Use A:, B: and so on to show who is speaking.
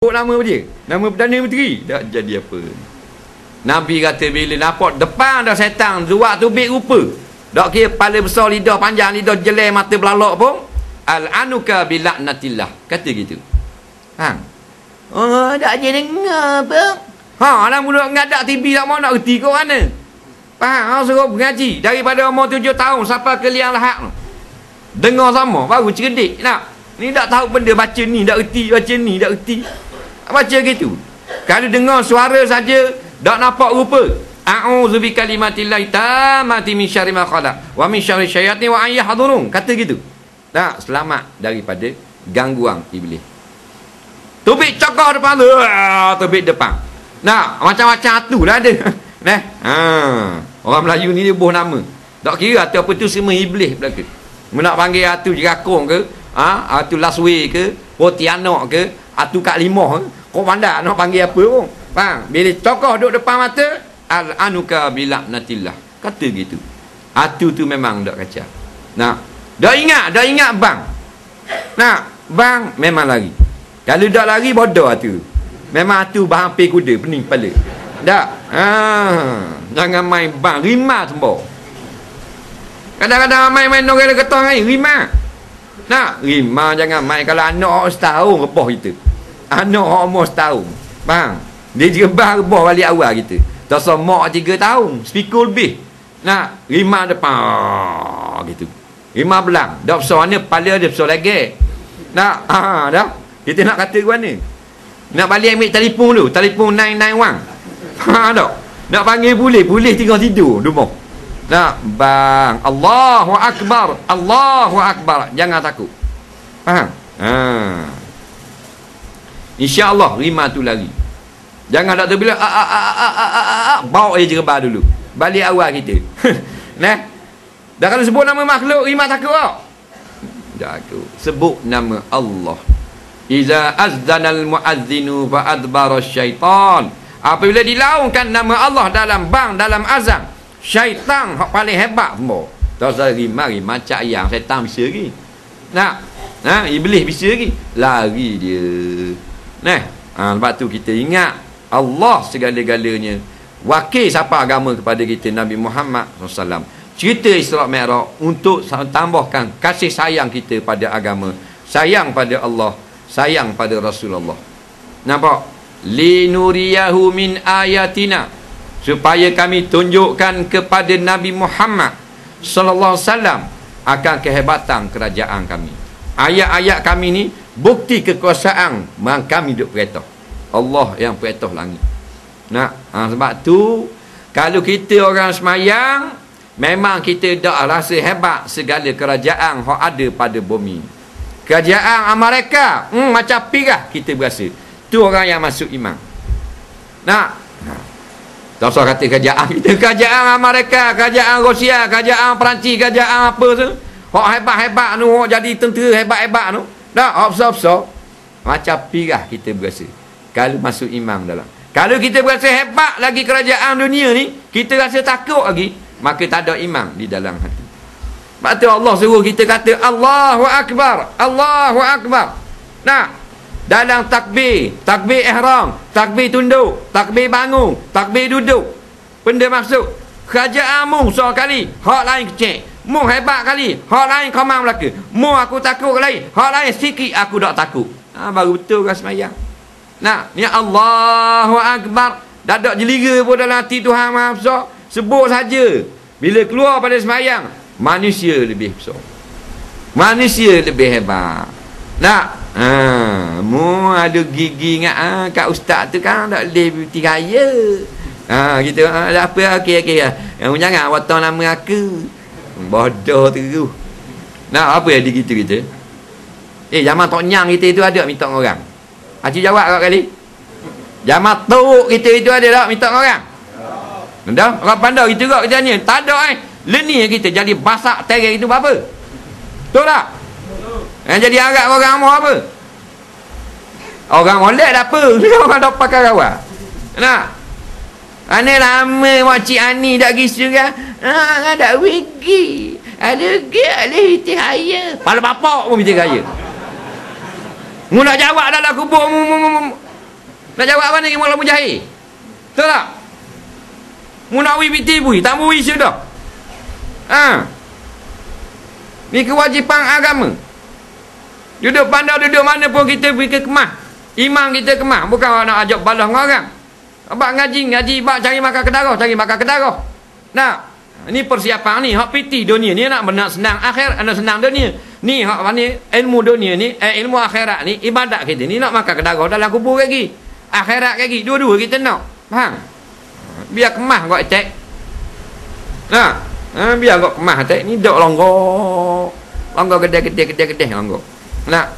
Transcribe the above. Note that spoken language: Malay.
A: Sebut nama dia? Nama Perdana Menteri. Tak jadi apa. Nabi kata bila nampak depan dah setan. Zuak tu bik rupa. Tak kira kepala besar, lidah panjang, lidah jelai, mata belalok pun. Al-anuka bilaknatillah. Kata gitu. Ha.
B: Oh, tak je dengar apa?
A: Ha, nak mula ngadak TV tak mau nak reti kau mana? Faham? Ha, suruh mengaji. Daripada umur tujuh tahun sampai ke liang lahak. Dengar sama, baru cerdik. Nak? Ni tak tahu benda baca ni, tak reti, baca ni, tak reti baca gitu? Kalau dengar suara saja tak nampak rupa. A'udzu bi kalimatillahi tammati min syarri ma khalaq wa min syarri syayatin wa an yahdurun. Kata gitu. Tak selamat daripada gangguan iblis. Tubik cakar depan tu ah, tubik depan. Nak macam-macam atu lah ada nah ha. orang Melayu ni dia buh nama. Tak kira atu apa tu semua iblis belaka nak panggil atu jerakong ke? Ha? atu last way ke? Potianok ke? Atu kak limah ke Kau pandai nak panggil apa pun. Faham? Bila tokoh duduk depan mata, al-anuka bilaknatillah. Kata gitu. Atu tu memang tak kacau. Nah, dah ingat, dah ingat bang. Nah, bang memang lari. Kalau tak lari bodoh atu. Memang atu bahan pe kuda pening kepala. Tak. Ha, jangan main bang rima semua. Kadang-kadang main-main orang ketong ni rima. Nak, rima jangan main kalau anak setahun rebah kita. Anak umur setahun Faham? Dia jerbah rebah balik awal kita Tak semak tiga tahun Speaker lebih. Nak Lima depan Gitu. Lima belang. Dah besar ni Kepala dia besar lagi. Nak ha, Dah. Kita nak kata ke mana Nak balik ambil telefon dulu Telefon 991 Ha tak Nak panggil boleh Boleh tinggal tidur Rumah Nak Bang Allahu Akbar Allahu Akbar. Jangan takut. Faham? Haa InsyaAllah lima tu lari. Jangan tak terbilang a a a a a a a bawa aja jerbah dulu. Balik awal kita. nah. Dah kalau sebut nama makhluk lima takut tak? Takut. Sebut nama Allah. Iza azdana al-muazzinu fa adbara syaitan. Apabila dilaungkan nama Allah dalam bang dalam azan, syaitan hak paling hebat semua. Tak usah mari macam yang syaitan bisa lagi. Nak? Nah, iblis bisa lagi. Lari dia. Nah, ha, sebab tu kita ingat Allah segala-galanya. Wakil siapa agama kepada kita? Nabi Muhammad SAW cerita Isra' Mi'raj untuk tambahkan kasih sayang kita pada agama. Sayang pada Allah sayang pada Rasulullah. Nampak? Linuriyahu min ayatina. Supaya kami tunjukkan kepada Nabi Muhammad sallallahu alaihi wasallam akan kehebatan kerajaan kami. Ayat-ayat kami ni bukti kekuasaan memang kami duduk perintah. Allah yang perintah langit. Nak? Ha, sebab tu kalau kita orang semayang memang kita tak rasa hebat segala kerajaan yang ada pada bumi. Kerajaan Amerika hmm, macam pirah kita berasa. Tu orang yang masuk iman. Nak? Tak usah kata kerajaan kita. Kerajaan Amerika kerajaan Rusia kerajaan Perancis kerajaan apa tu? Hak hebat-hebat tu, hak jadi tentera hebat-hebat tu. Tak, opsa-opsa. Macam pirah kita berasa. Kalau masuk imam dalam. Kalau kita berasa hebat lagi kerajaan dunia ni, kita rasa takut lagi, maka tak ada imam di dalam hati. Sebab tu Allah suruh kita kata, Allahu Akbar, Allahu Akbar. Nah, dalam takbir, takbir ihram, takbir tunduk, takbir bangun, takbir duduk. Benda maksud, kerajaanmu seorang kali, hak lain kecil. Mu hebat kali. Hak lain kau mahu belaka. Mu aku takut lain. Hak lain sikit aku tak takut. Ha, baru betul kan semayang. Nah, ni Allahu Akbar. Dadak jeliga pun dalam hati Tuhan Maha Besar. Sebut saja. Bila keluar pada semayang. Manusia lebih besar. Manusia lebih hebat. Nak? Ha, mu ada gigi ingat ha, kat ustaz tu kan tak boleh beauty raya. Ha, gitu. Ha, apa? Okey, okey. Ha, jangan watak nama aku. Bodoh tu. Nah apa yang gitu kita Eh zaman tok nyang kita itu ada minta orang. Haji jawab kau kali? Zaman tu kita itu ada tak minta orang? Dah orang pandai kita juga kita ni. Tak ada eh. Leni kita jadi basak tereng itu apa Betul tak? Yang jadi agak orang mau apa? Orang molek dah apa? Orang dah pakai kawan Nak Ana lama makcik Ani dak gisu kan. Ha ada wigi. Ada ge ada hiti haya. Pala bapak pun hiti haya. Mu nak jawab dalam kubur mu, mu, mu, mu. Nak jawab apa ni Mula Mujahid? Betul tak? Munawi biti bui, tak bui sudah. Ha. Ni kewajipan agama. Duduk pandai duduk mana pun kita pergi kemah. Imam kita kemah. Bukan nak ajak balas dengan orang. Abang ngaji, ngaji, bak cari makan kedarah, cari makan kedarah. Nah, ini persiapan ni, hak piti dunia ni nak benar senang akhir, nak senang dunia. Ni hak ni ilmu dunia ni, eh, ilmu akhirat ni, ibadat kita ni nak makan kedarah dalam kubur lagi. Akhirat lagi, dua-dua kita nak. Faham? Biar kemah kau attack. Nah, ha, biar kau kemah attack ni dok longgok. Longgok gede-gede gede-gede longgok. Nah,